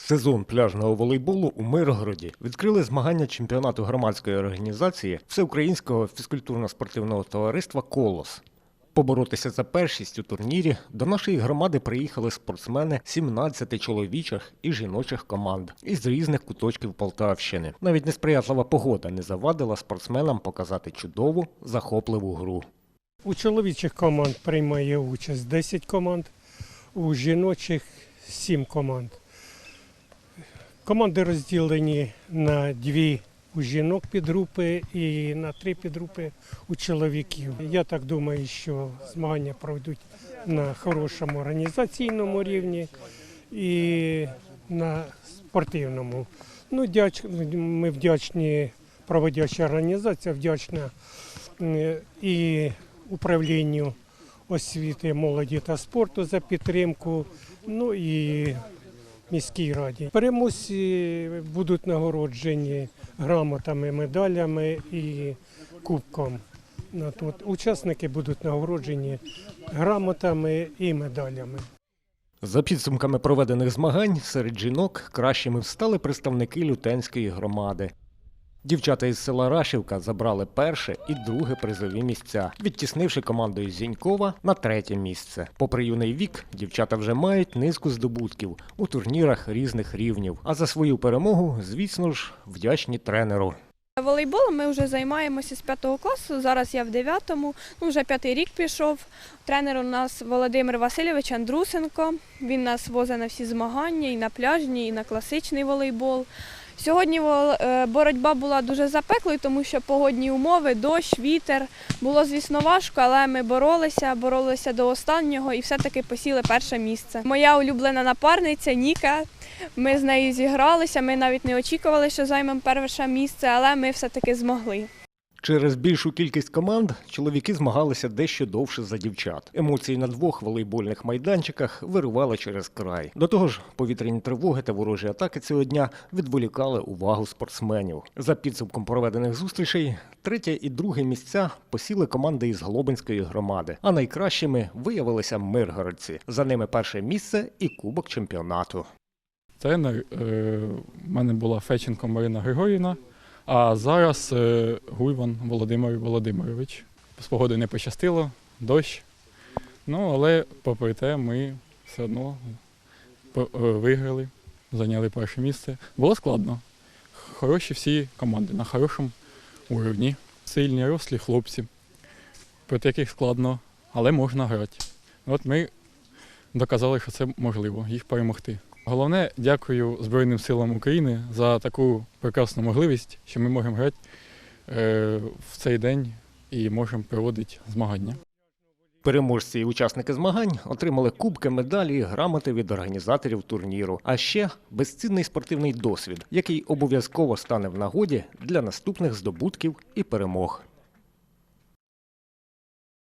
Сезон пляжного волейболу у Миргороді відкрили змагання чемпіонату громадської організації Всеукраїнського фізкультурно-спортивного товариства Колос. Поборотися за першість у турнірі до нашої громади приїхали спортсмени 17 чоловічих і жіночих команд із різних куточків Полтавщини. Навіть несприятлива погода не завадила спортсменам показати чудову захопливу гру. У чоловічих команд приймає участь 10 команд, у жіночих 7 команд. Команди розділені на дві у жінок підгрупи і на три підгрупи у чоловіків. Я так думаю, що змагання пройдуть на хорошому організаційному рівні і на спортивному. Ну, ми вдячні, проводяча організація вдячна і управлінню освіти, молоді та спорту за підтримку, ну і міській раді. Переможці будуть нагороджені грамотами, медалями і кубком. От, учасники будуть нагороджені грамотами і медалями. За підсумками проведених змагань серед жінок кращими встали представники лютенської громади. Дівчата із села Рашівка забрали перше і друге призові місця, відтіснивши командою Зінькова на третє місце. Попри юний вік, дівчата вже мають низку здобутків у турнірах різних рівнів. А за свою перемогу, звісно ж, вдячні тренеру. Волейболом ми вже займаємося з 5 класу. Зараз я в 9-му, ну вже п'ятий рік пішов. Тренер у нас Володимир Васильович Андрусенко. Він нас возить на всі змагання і на пляжні, і на класичний волейбол. Сьогодні е, боротьба була дуже запеклою, тому що погодні умови, дощ, вітер. Було, звісно, важко, але ми боролися, боролися до останнього і все-таки посіли перше місце. Моя улюблена напарниця Ніка. Ми з нею зігралися. Ми навіть не очікували, що займемо перше місце, але ми все-таки змогли. Через більшу кількість команд чоловіки змагалися дещо довше за дівчат. Емоції на двох волейбольних майданчиках вирували через край. До того ж, повітряні тривоги та ворожі атаки цього дня відволікали увагу спортсменів. За підсумком проведених зустрічей, третє і друге місця посіли команди із Глобинської громади. А найкращими виявилися миргородці. За ними перше місце і кубок чемпіонату. Тренер е, в мене була Феченко Марина Григорівна, а зараз е, Гуйван Володимир Володимирович. З погодою не пощастило, дощ. Ну, але попри те, ми все одно е, виграли, зайняли перше місце. Було складно. Хороші всі команди на хорошому уровні. Сильні, рослі хлопці, проти яких складно, але можна грати. От ми доказали, що це можливо, їх перемогти. Головне, дякую Збройним силам України за таку прекрасну можливість, що ми можемо грати е, в цей день і можемо проводити змагання. Переможці і учасники змагань отримали кубки, медалі грамоти від організаторів турніру, а ще безцінний спортивний досвід, який обов'язково стане в нагоді для наступних здобутків і перемог.